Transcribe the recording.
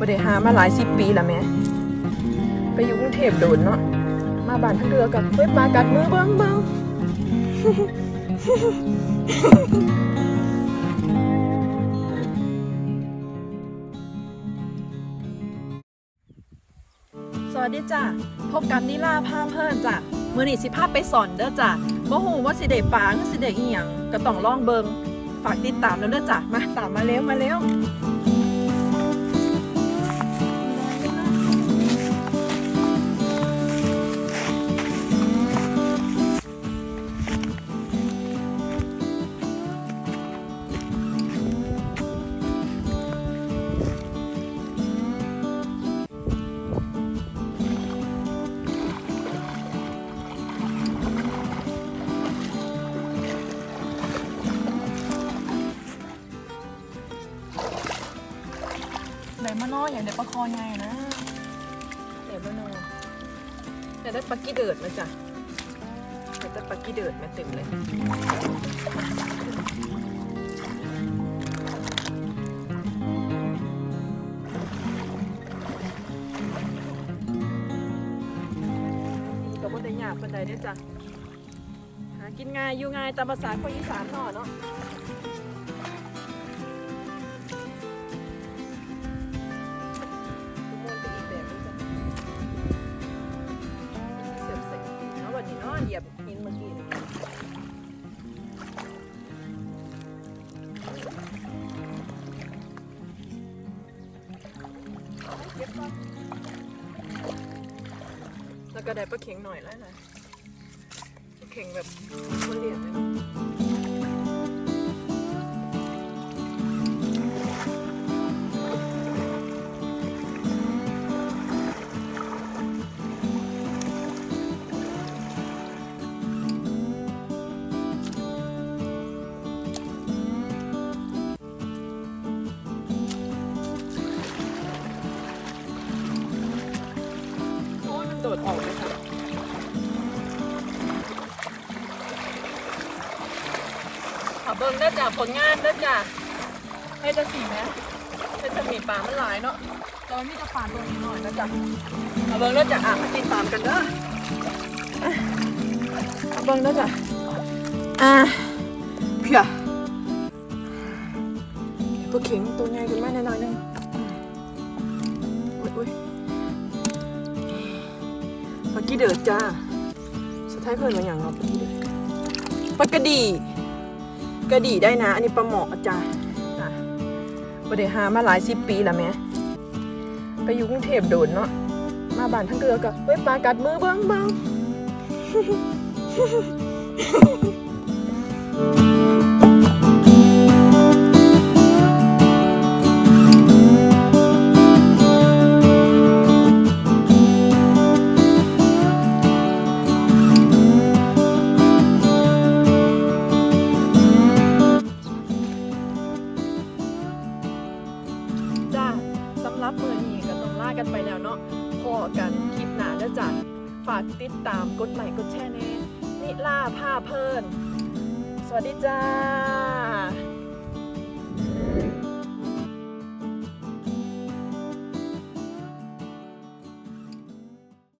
บ่ได้หามาหลายสิบปีแล้วแม่ไปอยู่กรุงเทพโดนเนาะมาบ้านทั้งเรือกับเฮ้ยปากัดมือเบิ่งเบิ่งสวัสดีจ้ะพบกับนิลาพาเพิ่นจ้ะมือนีสิพาพไปสอนเด้อจ้ะบ่ฮู้ว่าสิได้ปลาหรือสิได้อีหยังก็ต้องลองเบิงฝากติดตามแล้วเด้อจ้ะมาตามมาเร็วมาเร็ว ได้มาน้อยอย่างได้ปลาคอใหญ่นะเดี๋ยวมาน้อยอยากได้ปลากี้เดิดมาจ้ะอยากได้ปลากี้เดิดมาเต็มเลยก็บ่ได้ยากปานใดเด้จ้ะหากินง่ายอยู่ง่ายตามภาษาคนอีสานเนาะเนาะ แล้วก็ได้ปลาเข็งหน่อยแล้วนะปลาเข็งแบบคนเลี่ยงเลย โอ้ยมันโดดออกเลยค่ะขอเบิ่งได้อจากผลงานได้อจ้ะให้จะสีไหมให้จะมีป่ามันหลายเนาะตอนนี้จะป่าตัวนี้หน่อยนะจ๊ะขอเบิ่งได้อจ้ะอะมาติดตามกันเด้ออะขอเบิ่งได้อจ้ะอะเพียตัวเข็งตัวใหญ่ขึ้นมาหน่อยๆนึง กี้เดือดจ้าสุดท้ายเพิ่นมาอย่างเราปากกี้เดือดปลากระดีกระดีได้นะ อันนี้ปลาหมอจ้าจ้าบ่ได้หามาหลายสิบปีแล้วแม่ไปอยู่กรุงเทพโดนเนาะมาบ้านทั้งเรือก็เฮ้ยปลากัดมือเบิ้งเบิ้ง รับมือนี้ก็ต้องลากันไปแล้วเนาะพอกันคลิปหน้าเด้อจ้ะฝากติดตามกดไลค์กดแชร์แน่นิล่าผ้าเพลิน สวัสดีจ้า